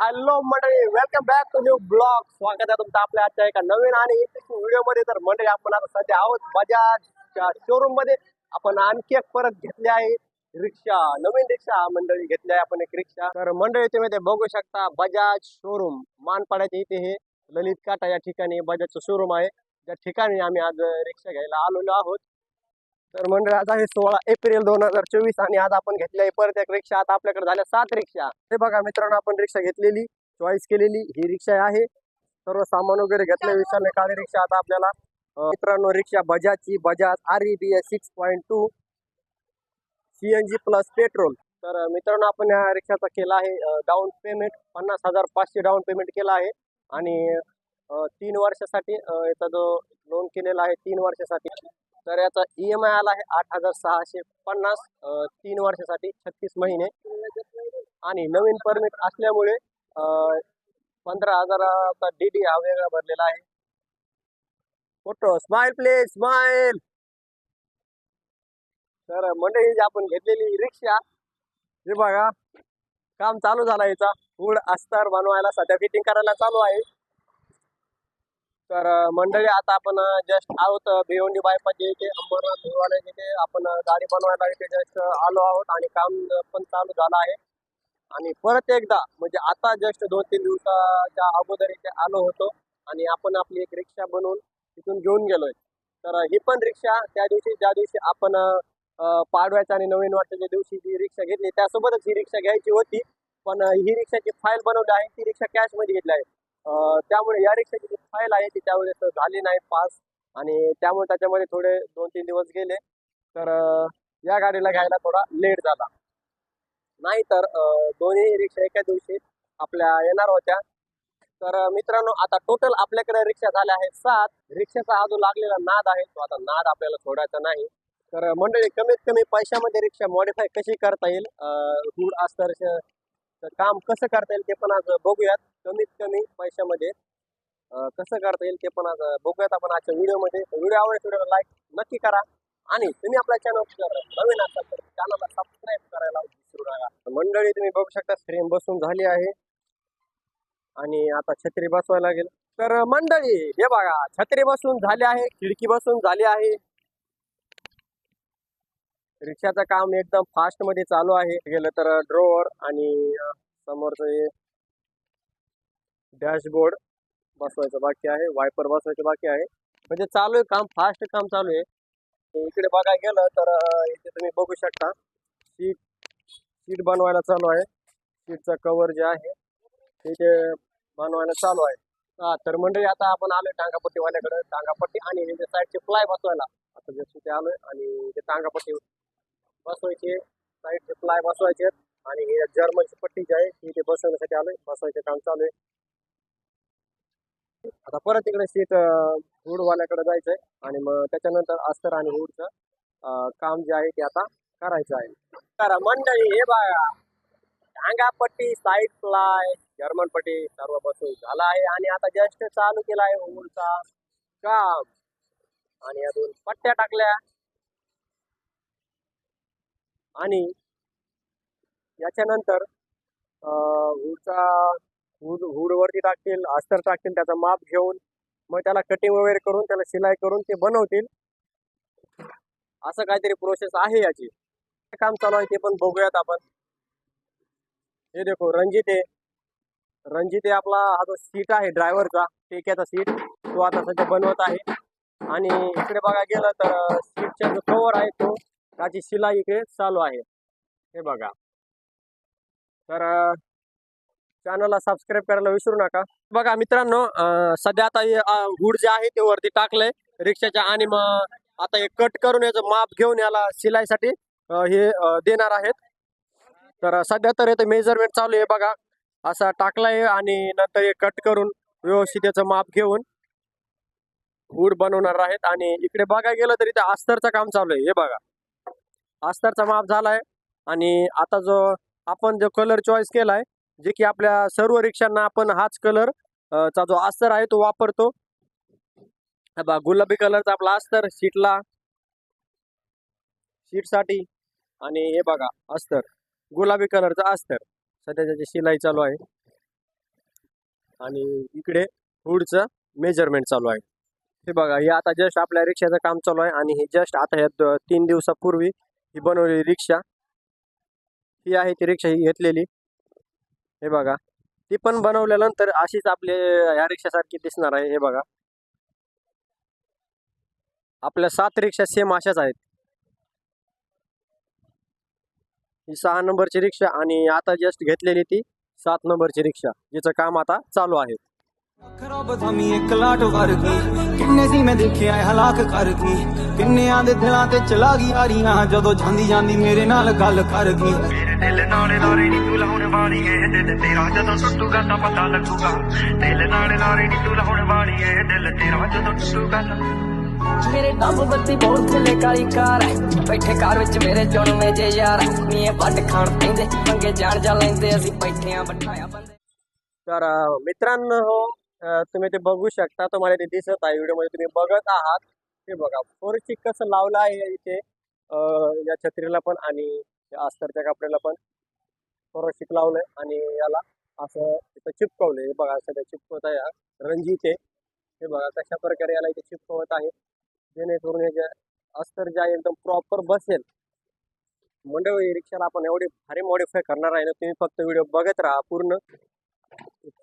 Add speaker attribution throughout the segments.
Speaker 1: Hello मंडळी welcome back to new blog स्वागत आहे तुमचं आपल्या आजच्या एका नवीन आणि इंटरेस्टिंग व्हिडिओमध्ये. तर मंडळी आपण आता सध्या आहोत बजाजच्या शोरूममध्ये. आपण आणखी एक परत घेतली आहे. रिक्षा नवीन रिक्षा मंडळी घेतली आहे आपण एक रिक्षा. तर मंडळी तुम्ही ते बघू शकता बजाज शोरूम मानपाड्याच्या इथे हे ललित काटा या ठिकाणी बजाजचं शोरूम आहे. त्या ठिकाणी आम्ही आज रिक्षा घ्यायला आलेलो आहोत. तर मंडळी आज आहे सोळा एप्रिल दोन हजार चोवीस आणि आज आपण घेतल्या आहे परत एक रिक्षा. आता आपल्याकडे झाल्या सात रिक्षा. हे बघा मित्रांनो आपण रिक्षा घेतलेली चॉईस केलेली. ही रिक्षा आहे. सर्व सामान वगैरे घेतलं विचारले काळी रिक्षा. आता आपल्याला मित्रांनो रिक्षा बजाजची Bajaj R E B S six point two C N G plus petrol तर मित्रांनो आपण या रिक्षाचा केला आहे डाऊन पेमेंट पन्नास हजार पाचशे डाऊन पेमेंट केला आहे. आणि तीन वर्षासाठी याचा जो लोन केलेला आहे तीन वर्षासाठी तर याचा ई एम आय आला आहे आठ हजार सहाशे पन्नास तीन वर्षासाठी छत्तीस महिने. आणि नवीन परमिट असल्यामुळे पंधरा हजाराचा डी डी हा वेगळा भरलेला आहे. फोटो स्माइल प्लीज स्माइल तर मंडळी जी आपण घेतलेली रिक्षा हे बघा काम चालू झाला याचा. फूड अस्तर बनवायला सध्या फिटिंग करायला चालू आहे. तर मंडळी आता आपण जस्ट आहोत भिवंडी बायपाचे इथे अंबरनाथ भिवाण्याच्या इथे. आपण गाडी बनवायला इथे जस्ट आलो आहोत आणि काम पण चालू झालं आहे. आणि परत एकदा म्हणजे आता जस्ट दोन तीन दिवसाच्या अगोदर इथे आलो होतो आणि आपण आपली एक रिक्षा बनवून तिथून घेऊन गेलोय. तर ही पण रिक्षा त्या दिवशी ज्या दिवशी आपण पाडव्याच्या आणि नवीन वर्षाच्या दिवशी जी रिक्षा घेतली त्यासोबतच ही रिक्षा घ्यायची होती. पण ही रिक्षाची फाईल बनवली आहे ती रिक्षा कॅशमध्ये घेतली आहे. त्यामुळे या रिक्षाची जी फाईल आहे ती त्यावेळेस झाली नाही पास. आणि त्यामुळे त्याच्यामध्ये थोडे दोन तीन दिवस गेले. तर या गाडीला घ्यायला थोडा लेट झाला. नाही तर दोन्ही रिक्षा एका दिवशी आपल्या येणार होत्या. तर मित्रांनो आता टोटल आपल्याकडे रिक्षा झाल्या आहेत सात. रिक्षाचा हा जो लागलेला नाद आहे. तो आता नाद आपल्याला सोडायचा नाही. तर मंडळी कमीत कमी पैशामध्ये रिक्षा मॉडिफाय कशी करता येईल? रूड तर काम कसं करता येईल ते पण आज बघूयात. कमीत कमी पैशामध्ये कसं करता येईल ते पण आज बघूयात आपण आजच्या व्हिडिओमध्ये. व्हिडिओ आवडला व्हिडिओला लाईक नक्की करा. आणि तुम्ही आपल्या चॅनल नवीन असाल तर चॅनलला सबस्क्राईब करायला विसरू नका. मंडळी तुम्ही बघू शकता फ्रेम बसून झाली आहे. आणि आता छत्री बसवायला लागेल. तर मंडळी हे बघा छत्री बसून झाली आहे खिडकी बसून झाली आहे. रिक्षाचं काम एकदम फास्टमध्ये चालू आहे. गेलं तर ड्रोवर आणि अं, समोरचं हे डॅशबोर्ड बसवायचं बाकी आहे. वायपर बसवायचं बाकी आहे. म्हणजे चालू आहे काम फास्ट काम चालू आहे. इकडे बघायला गेलं तर इथे तुम्ही बघू शकता. सीट सीट बनवायला चालू आहे. सीटचं कवर जे आहे ते जे बनवायला चालू आहे. हा तर मंडळी आता आपण आलोय टांगापट्टीवाल्याकडे. टांगापट्टी आणि हे साईडचे फ्लाय बसवायला. आता जसं ते आलोय आणि ते टांगापट्टी बसवायचे साईडचे प्लाय बसवायचे आणि हे जर्मनची पट्टी जी आहे ती इथे बसवण्यासाठी आलोय. बसवायचे काम चालू आहे. आता परत इकडे सीट हुडवाल्याकडे जायचंय आणि मग त्याच्यानंतर अस्तर आणि हुडचं काम जे आहे ते आता करायचं आहे. तर मंडळी हे बघा. टांगापट्टी साईड प्लाय जर्मन पट्टी सर्व बसून झाला आहे आणि आता जस्ट चालू केला आहे हुडचा काम. आणि अजून पट्ट्या टाकल्या. आणि याच्यानंतर हुडचा हुड हुडवरती टाकतील अस्तर टाकतील त्याचा माप घेऊन मग त्याला कटिंग वगैरे करून त्याला शिलाई करून ते बनवतील. असं काहीतरी प्रोसेस आहे याची. काय काम चालू आहे ते पण बघूयात आपण. हे देखो रणजित आहे. रणजित आहे आपला हा जो सीट आहे ड्रायव्हरचा टेक्याचा सीट तो आता सध्या बनवत आहे. आणि इकडे बघा गेलं तर सीटचा जो कवर आहे तो त्याची शिलाई इकडे चालू आहे. हे बघा. तर चॅनलला सबस्क्राईब करायला विसरू नका. बघा मित्रांनो सध्या आता हे हुड जे आहे ते वरती टाकलंय. रिक्षाच्या आणि मग आता हे कट करून याचं माप घेऊन याला शिलाईसाठी हे देणार आहेत. तर सध्या तर इथं मेजरमेंट चालू आहे बघा. असा टाकलाय आणि नंतर हे कट करून व्यवस्थित याचं माप घेऊन हुड बनवणार आहेत. आणि इकडे बघायला गेलं तर इथे अस्तरचं काम चालू आहे. हे बघा. अस्तरचा माप झालाय. आणि आता जो आपण जो कलर चॉईस केला आहे जे की आपल्या सर्व रिक्षांना आपण हाच कलरचा जो अस्तर आहे तो वापरतो. हा बघा गुलाबी कलरचा आपला अस्तर शीटला. शीटसाठी. आणि हे बघा अस्तर. गुलाबी कलरचा अस्तर. सध्या त्याची शिलाई चालू आहे. आणि इकडे हुडचं मेजरमेंट चालू आहे. हे बघा हे आता जस्ट आपल्या रिक्षाचं काम चालू आहे. आणि हे जस्ट आता ह्या तीन दिवसापूर्वी ही बनवलेली रिक्षा. ही आहे ती रिक्षा ही घेतलेली. हे बघा. ती पण बनवल्यानंतर अशीच आपले ह्या रिक्षासारखी दिसणार आहे. हे बघा. आपल्या सात रिक्षा सेम अशाच आहेत. ही सहा नंबरची रिक्षा आणि आता जस्ट घेतलेली ती सात नंबरची रिक्षा जिचं काम आता चालू आहे.
Speaker 2: ਖਰਾਬ ਥਾਮੀ ਇੱਕ ਲਾਟ ਵਰਗੀ ਕਿੰਨੇ ਸੀ ਮੈਂ ਦੇਖਿਆ ਇਹ ਹਲਾਕ ਕਰ ਗਈ ਕਿੰਨਿਆਂ ਦੇ ਦਿਲਾਂ ਤੇ ਚਲਾ ਗਈ ਆਰੀਆਂ ਜਦੋਂ ਜਾਂਦੀ ਜਾਂਦੀ ਮੇਰੇ ਨਾਲ ਗੱਲ ਕਰ ਗਈ
Speaker 3: ਮੇਰੇ ਦਿਲ ਨਾਲ ਲਾਰੇ ਨੀ ਤੂੰ ਲਾਉਣ ਵਾਲੀ ਏ ਦਿਲ ਤੇਰਾ ਜਦੋਂ ਟੁੱਟੂਗਾ ਤਾਂ ਪਤਾ ਲੱਗੂਗਾ ਦਿਲ ਨਾਲ ਲਾਰੇ ਨੀ ਤੂੰ ਲਾਉਣ ਵਾਲੀ ਏ ਦਿਲ ਤੇਰਾ ਜਦੋਂ ਟੁੱਟੂਗਾ ਤਾਂ
Speaker 4: ਮੇਰੇ ਡੱਬ ਬੱਤੀ ਬਹੁਤ ਥੱਲੇ ਕਾਲੀ ਕਾਰ ਹੈ ਬੈਠੇ ਕਾਰ ਵਿੱਚ ਮੇਰੇ ਚੁਣਵੇਂ ਜੇ ਯਾਰ ਮੀਏ ਵੱਟ ਖਾਣ ਪੈਂਦੇ ਪੰਗੇ ਜਾਣ ਜਾ ਲੈਂਦੇ ਅਸੀਂ ਬੈਠਿਆਂ ਬਿਠਾਇਆ ਬੰਦੇ
Speaker 1: तर अं, मित्रांनो अं, तुम्ही ते बघू शकता. तुम्हाला ते दिसत आहे. व्हिडिओमध्ये तुम्ही बघत आहात. हे बघा. फोरचिक कसं लावलं आहे इथे? या छत्रीला पण आणि अस्तरच्या कपड्याला पण. फोरचिक लावलंय आणि याला असं इथं चिपकवलंय. हे बघा सध्या चिपकवत आहे हा. रणजित आहे हे बघा कशा प्रकारे याला इथे चिपकवत आहे. जेणेकरून हे जे अस्तर जे आहे एकदम प्रॉपर बसेल. मंडळी रिक्षाला आपण एवढे भारी मॉडिफाय करणार आहे ना तुम्ही फक्त व्हिडिओ बघत राहा. पूर्ण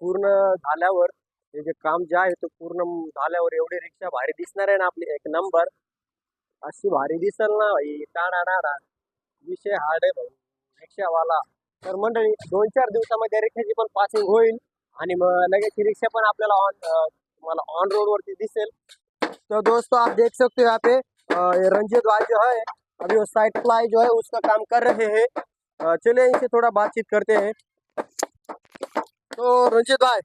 Speaker 1: पूर्ण झाल्यावर हे जे काम जे आहे ते पूर्ण झाल्यावर रिक्षा भारी दिसणार आहे ना आपली एक नंबर. अशी भारी दिसल ना भाई टाणा नाडा विषय हार्ड आहे भाऊ. रिक्षावाला. तर मंडळी दोन चार दिवसामध्ये रिक्षाची पण पासिंग ही पण आपल्याला ऑन तुम्हाला ऑन रोड वरती दिसेल. तो दोस्तों, आप देख सकते हो यहाँ पे रंजित भाई जो है, अभी वो साइड प्लाई जो है, उसका काम कर रहे हैं। चलिए इनसे थोड़ा बातचीत करते हैं। तो रंजित भाई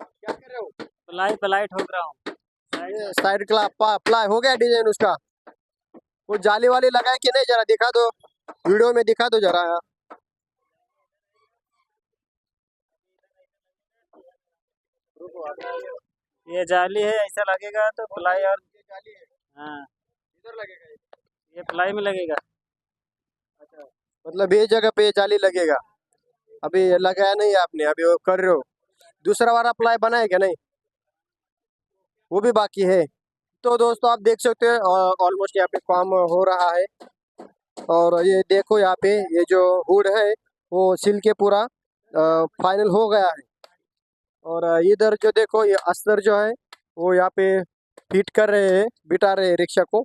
Speaker 1: क्या कर रहे हो?
Speaker 5: प्लाई प्लाई ठोक रहा हूँ।
Speaker 1: साइड का प्लाई हो गया डिज़ाइन उसका। वो जाली वाली लगाए कि नहीं जरा दिखा दो। वीडियो में दिखा दो जरा।
Speaker 5: यार ये जाली है ऐसा लगेगा तो प्लाई और
Speaker 1: जाली है।
Speaker 5: हाँ।
Speaker 1: इधर लगेगा ये।
Speaker 5: ये प्लाई में लगेगा। अच्छा।
Speaker 1: मतलब ये जगह पे जाली लगेगा। अभी लगाया नहीं आपने अभी वो कर रहे हो। दूसरा वाला प्लाई बनाए क्या नहीं? वो भी बाकी है। तो दोस्तों, आप देख सकते हो ऑलमोस्ट यहाँ पे काम हो रहा है। और ये देखो यहाँ पे, ये जो हुड है, वो सिल के पूरा फाइनल हो गया है। और इधर जो देखो, ये अस्तर जो है, वो यहाँ पे फिट कर रहे हैं, बिठा रहे हैं रिक्शा को।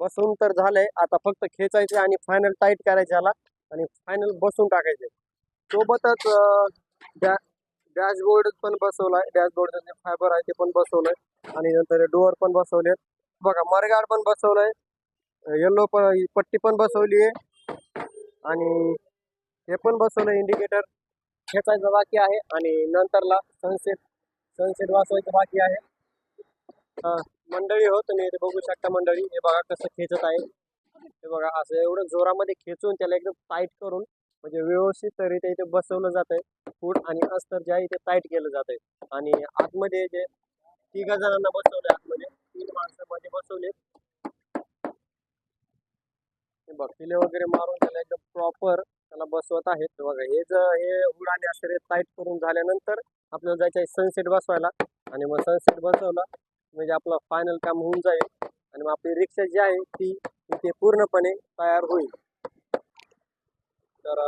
Speaker 1: बसून तर झालंय. आता फक्त खेचायचे आणि फायनल टाईट करायचे याला आणि फायनल बसून टाकायचे सोबतच डॅशबोर्ड पण बसवलाय. डॅशबोर्ड जे फायबर आहे ते पण बसवलंय. आणि नंतर डोअर पण बसवलेत. बघा मरगाड पण बसवलंय. येल्लो पण पट्टी पण बसवली आहे. आणि हे पण बसवलं इंडिकेटर खेचायचं बाकी आहे. आणि नंतरला सनसेट सनसेट वाचवायचं बाकी आहे. मंडळी हो तुम्ही इथे बघू शकता मंडळी. हे बघा कसं खेचत आहे. हे बघा असं एवढं जोरामध्ये खेचून त्याला एकदम टाईट करून म्हणजे व्यवस्थितरित्या इथे बसवलं जात आहे फूड आणि अस्तर जे आहे इथे टाईट केलं जात आहे आणि आतमध्ये जे तिघा जणांना बसवलं आतमध्ये तीन माणसं मध्ये बसवले बघिले वगैरे मारून त्याला एकदम प्रॉपर त्याला बसवत आहेत. बघा हे जर हे उड आणि असं टाईट करून झाल्यानंतर आपल्याला जायचं आहे सनसेट बसवायला. आणि मग सनसेट बसवला म्हणजे आपलं फायनल काम होऊन जाईल आणि मग आपली रिक्षा जी आहे ती इथे पूर्णपणे तयार होईल. तर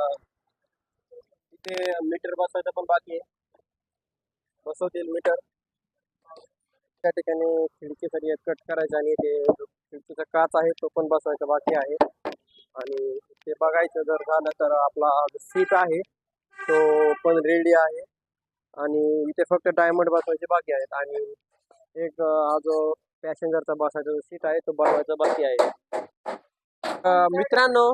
Speaker 1: इथे मीटर बसवायचं पण बाकी आहे. बसवतील मीटर त्या ठिकाणी खिडकीसाठी कट करायचं आणि ते जो खिडकीचा काच आहे तो पण बसवायचा बाकी आहे. आणि ते बघायचं जर झालं तर आपला सीट आहे तो पण रेडी आहे. आणि इथे फक्त डायमंड बसवायचे बाकी आहेत. आणि एक हा जो पॅसेंजरचा बसायचा जो सीट आहे तो बनवायचा बाकी आहे. मित्रांनो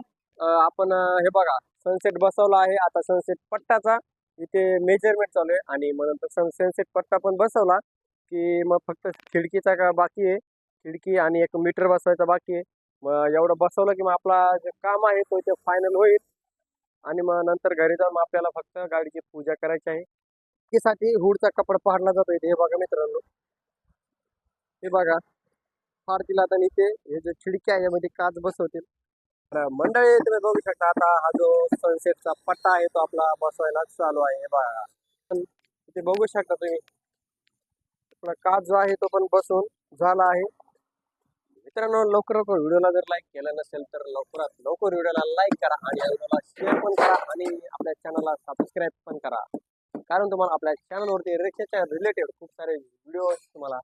Speaker 1: आपण हे बघा सनसेट बसवला आहे. आता सनसेट पट्टाचा इथे मेजरमेंट चालू आहे आणि मग नंतर सन सनसेट पट्टा पण बसवला की मग फक्त खिडकीचा का बाकी आहे. खिडकी आणि एक मीटर बसवायचा बाकी आहे. मग एवढं बसवलं की मग आपला जे काम आहे तो इथे फायनल होईल. आणि मग नंतर घरी जाऊन मग आपल्याला फक्त गाडीची पूजा करायची आहे. त्यासाठी हुडचा कपडा पाडला जातो इथे हे बघा मित्रांनो. हे बघा. फारतील आता आणि इथे हे जे खिडक्या आहे यामध्ये काच बसवतील. मंडळी तुम्ही बघू शकता आता हा जो सनसेटचा पट्टा आहे तो आपला बसवायला चालू आहे. हे बघा. पण इथे बघू शकता तुम्ही. आपला काच जो आहे तो पण बसून झाला आहे. मित्रांनो लवकर लवकर व्हिडिओला जर लाईक केला नसेल तर लवकरात लवकर व्हिडिओला लाईक करा आणि व्हिडिओला शेअर पण करा आणि आपल्या चॅनलला सबस्क्राईब पण करा. कारण तुम्हाला आपल्या चॅनलवरती रिक्षाच्या रिलेटेड खूप सारे व्हिडिओ तुम्हाला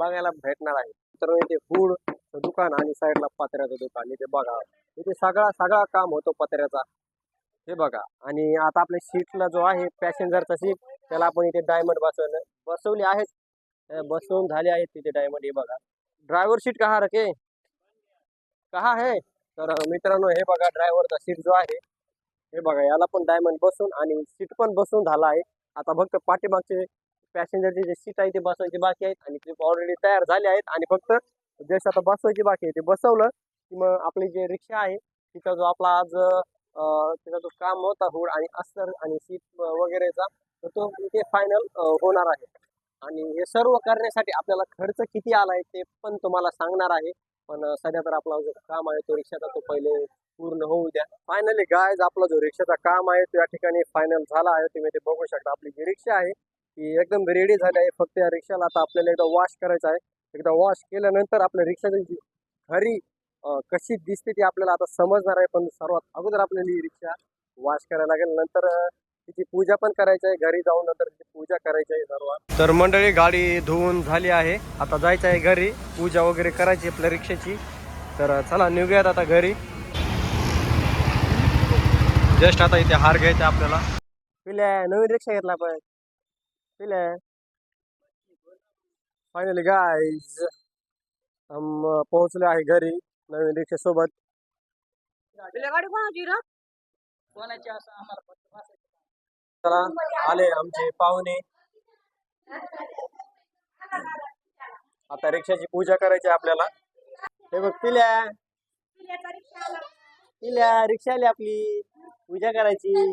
Speaker 1: बघायला भेटणार आहे. तर इथे फूड दुकान आणि साईडला पत्र्याचं दुकान. इथे बघा. इथे सगळा सगळा काम होतो पत्र्याचा. हे बघा. आणि आता आपल्या सीटला जो आहे पॅसेंजरचा सीट त्याला आपण इथे डायमंड बसवलं. बसवली आहेत बसवून झाले आहेत तिथे डायमंड हे बघा. ड्रायव्हर सीट कहा रखे? कहा आहे तर मित्रांनो हे बघा ड्रायव्हरचा सीट जो आहे हे बघा याला पण डायमंड बसून आणि सीट पण बसून झाला आहे. आता फक्त पाठीमागचे पॅसेंजरचे जे सीट आहे ते बसवायचे बाकी आहेत आणि ते ऑलरेडी तयार झाले आहेत आणि फक्त जसं आता बसवायची बाकी आहे. ते बसवलं की मग आपली जे रिक्षा आहे तिचा जो आपला आज तिचा जो काम होता हुड आणि अस्तर आणि सीट वगैरेचा तर तो म्हणजे इथे फायनल होणार आहे. आणि हे सर्व करण्यासाठी आपल्याला खर्च किती आला आहे ते पण तुम्हाला सांगणार आहे. पण सध्या तर आपला जो काम आहे तो रिक्षाचा तो पहिले पूर्ण होऊ द्या. फायनली गायज आपला जो रिक्षाचा काम आहे तो या ठिकाणी फायनल झाला आहे. तुम्ही ते बघू शकता. आपली जी रिक्षा आहे की एकदम रेडी झाली आहे. फक्त या रिक्षाला आता आपल्याला एकदा वॉश करायचं आहे. एकदा वॉश केल्यानंतर आपल्या रिक्षाची जी खरी कशी दिसते ती आपल्याला आता समजणार आहे. पण सर्वात अगोदर आपल्याला ही रिक्षा वॉश करायला लागेल. नंतर तिची पूजा पण करायची आहे. घरी जाऊन नंतर तिची पूजा करायची आहे सर्वात तर मंडळी गाडी धुवून झाली आहे. आता जायचं आहे घरी. पूजा वगैरे करायची आपल्या रिक्षाची. तर चला निघूयात आता घरी. जस्ट आता इथे हार घ्यायचा आपल्याला. पिल्या नवीन रिक्षा घेतला पण पिल्या फायनली गाईज हम पोहोचलो आहे घरी नवीन रिक्षा सोबत.
Speaker 4: गाडी कोणाची रे? कोणाची असं आम्हाला
Speaker 1: चला आले आमचे पाहुणे. आता रिक्षाची पूजा करायची आहे आपल्याला. हे बघ पिल्या. पिल्या रिक्षा आली आपली. पूजा करायची.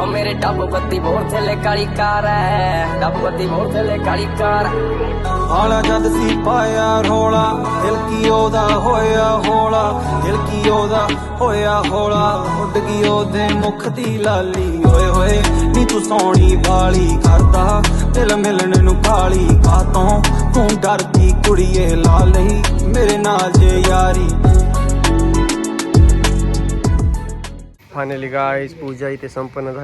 Speaker 4: ਓ ਮੇਰੇ ਡੱਬ ਬੱਤੀ ਬੋਰ ਥੱਲੇ ਕਾਲੀ ਕਾਰ ਐ ਡੱਬ ਬੱਤੀ ਬੋਰ ਥੱਲੇ ਕਾਲੀ ਕਾਰ
Speaker 2: ਆਲਾ ਜਦ ਸੀ ਪਾਇਆ ਰੋਲਾ ਦਿਲ ਕੀ ਉਹਦਾ ਹੋਇਆ ਹੋਲਾ ਦਿਲ ਕੀ ਉਹਦਾ ਹੋਇਆ ਹੋਲਾ ਉੱਡ ਗਈ ਉਹਦੇ ਮੁਖ ਦੀ ਲਾਲੀ ਓਏ ਹੋਏ ਨੀ ਤੂੰ ਸੋਹਣੀ ਵਾਲੀ ਕਰਦਾ ਦਿਲ ਮਿਲਣ ਨੂੰ ਕਾਲੀ ਕਾਤੋਂ ਤੂੰ ਡਰਦੀ ਕੁੜੀਏ ਲਾ ਲਈ ਮੇਰੇ ਨਾਲ ਜੇ ਯਾਰੀ
Speaker 1: फायनली गाईज पूजा इथे संपन्न झाली